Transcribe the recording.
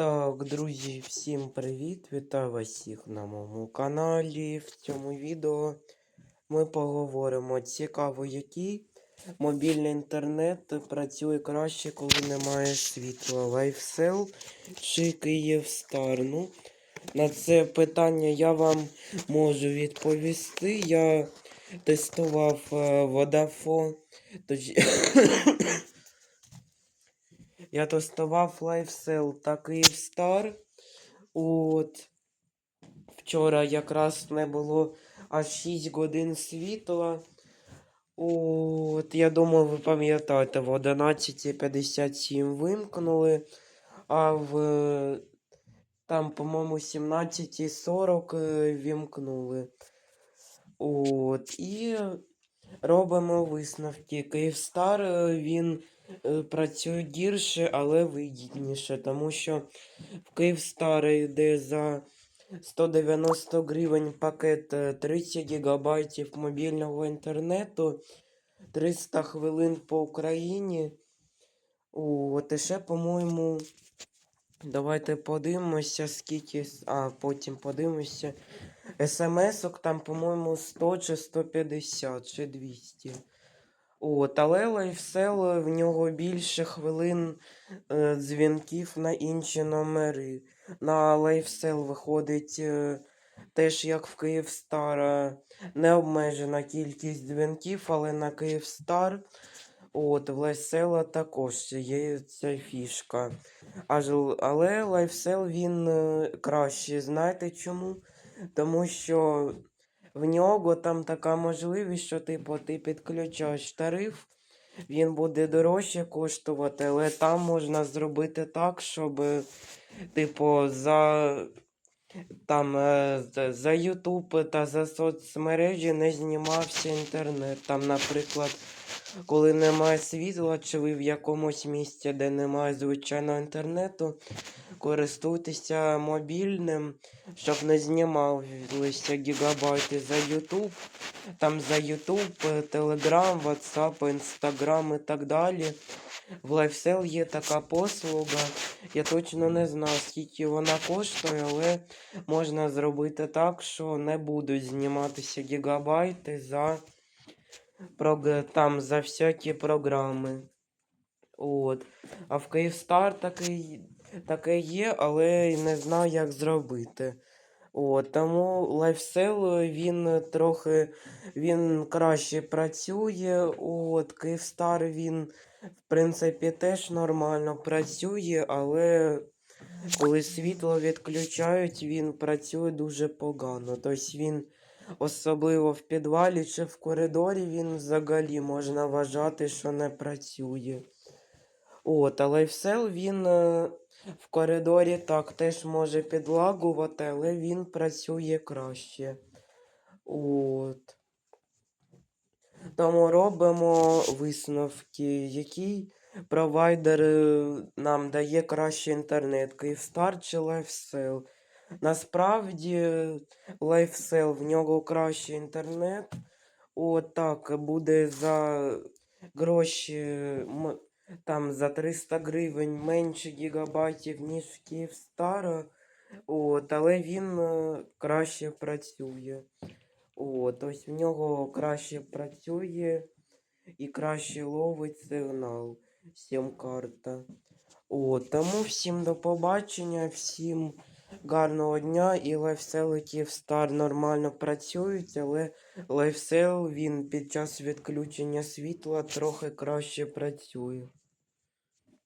Так, друзі, всім привіт! Вітаю вас всіх на моєму каналі. В цьому відео ми поговоримо цікаво, який мобільний інтернет працює краще, коли немає світла. LifeSell чи Київстар. Ну, на це питання я вам можу відповісти. Я тестував е, Vodafone. Точ... Я тестував LifeSell та Київстар. От. Вчора якраз не було аж 6 годин світла. От, я думаю, ви пам'ятаєте, в 11.57 вимкнули, а в там, по-моєму, 17.40 е, вімкнули. От, і робимо висновки. Київстар е, він е, працює гірше, але вигідніше, тому що в Київстар йде за 190 гривень пакет е, 30 гігабайтів мобільного інтернету, 300 хвилин по Україні. І ще, по-моєму, давайте подивимося, скільки. А, потім подивимося. СМС-ок там, по-моєму, 100 чи 150 чи 200. От, але лайфсел в нього більше хвилин е, дзвінків на інші номери. На лайфсел виходить е, теж як в Київстар необмежена кількість дзвінків, але на Київстар от, в лайфсела також є ця фішка. Аж, але лайфсел він е, кращий. Знаєте чому? Тому що в нього там така можливість, що типу, ти підключаєш тариф, він буде дорожче коштувати, але там можна зробити так, щоб, е, типу, за, там, е, за- Ютуб та за соцмережі не знімався інтернет. Там, наприклад, коли немає світла, чи ви в якомусь місці, де немає звичайного інтернету, користуйтеся мобільним, щоб не знімалися гігабайти за YouTube. Там за YouTube, Telegram, WhatsApp, Instagram і так далі. В LifeSell є така послуга. Я точно не знаю, скільки вона коштує, але можна зробити так, що не будуть зніматися гігабайти за, там, за всякі програми. От. А в Київстар таке, таке є, але не знаю, як зробити. От, тому LifeSell, він трохи він краще працює. От, Київстар він, в принципі, теж нормально працює, але коли світло відключають, він працює дуже погано. Тобто він, особливо в підвалі чи в коридорі, він взагалі можна вважати, що не працює. От, а LifeSell, він е, в коридорі так теж може підлагувати, але він працює краще. От. Тому робимо висновки, який провайдер е, нам дає кращий інтернет, Київстар чи LifeSell. Насправді, LifeSell, в нього кращий інтернет. От так, буде за гроші там за 300 гривень менше гігабайтів, ніж в Київстара. От, але він е, краще працює. От, ось в нього краще працює і краще ловить сигнал. Сім-карта. Тому всім до побачення, всім гарного дня і лайфсел Київстар нормально працюють, але лайфсел він під час відключення світла трохи краще працює.